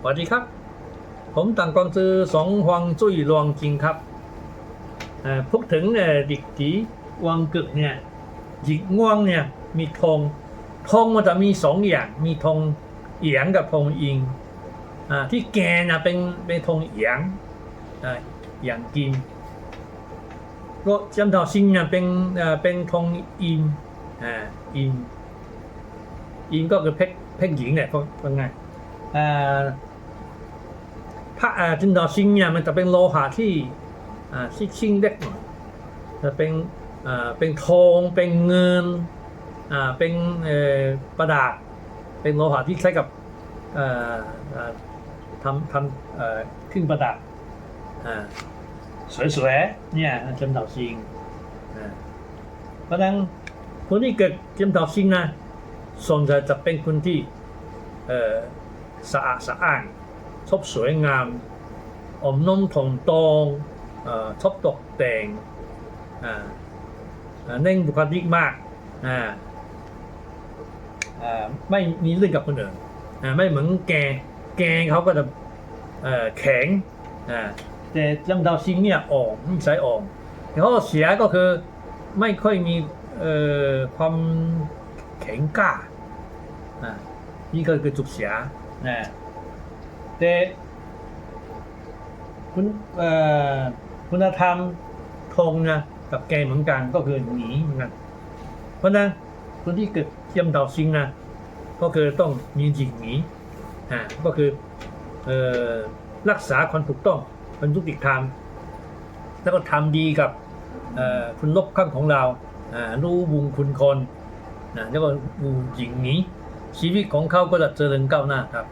สวัสดีครับ ผมต่างกวางซือสองฮวงจุ้ยรวงจริงครับพูดถึงเอ่อดิกจีวังกึกเนี่ยหญิงง่วงเนี่ยมีธงธงมันจะมีสองอย่าง มีธงเอียงกับธงอิงอที่แกนะเป็นเป็นธงเอียงอ่าเอียงกินก็จำต่อซิงเนี่ยเป็นเออเป็นธงอินอ่าอินอินก็คือเพชรเพชรหญิงเนี่ยเพราะว่าไงเอ่อ พระจินดอซิงเนี่ยมันจะเป็นโลหะที่อ่าที่ชิ้นเล็กหน่อยจะเป็นเอ่เป็นทองเป็นเงินเป็นประดาษเป็นโลหะที่ใช้กับทำทำเครื่องประดับสวยๆเนี่ยจินดอซิงเพราะนั้นคนที่เกิดจินดอซิงนะส่วนใหญ่จะเป็นคนที่สะอาดสะอ้าน ชอบสวยงามอมน้มถ่อมตองเอ่อชอบตกแต่งเน่งบุคลิกมากไม่มีเรื่องกับคนอื่นไม่เหมือนแกแกเขาก็จะแข็งแต่ลำดาวซิงเนี่ยอ่อนนิสัยอ่อนแต่ข้อเสียก็คือไม่ค่อยมีความแข็งกล้าอ่านี่ก็คือจุกเสียนะ แต่คุณคุณธรรมทงนะกับแกเหมือนกันก็คือหนีเหมือนกันเพราะนั้นคนที่เกิดเทียมดาวซิงนะก็คือต้องมีหญิงหนีอ่าก็คืออรักษาความถูกต้องเป็นยุติธรรมแล้วก็ทำดีกับคุณลบข้างของเราอ่ารู้บุญคุณคนนะแล้วก็บูหญิงหนีชีวิตของเขาก็จะเจริญก้าวหน้าครับ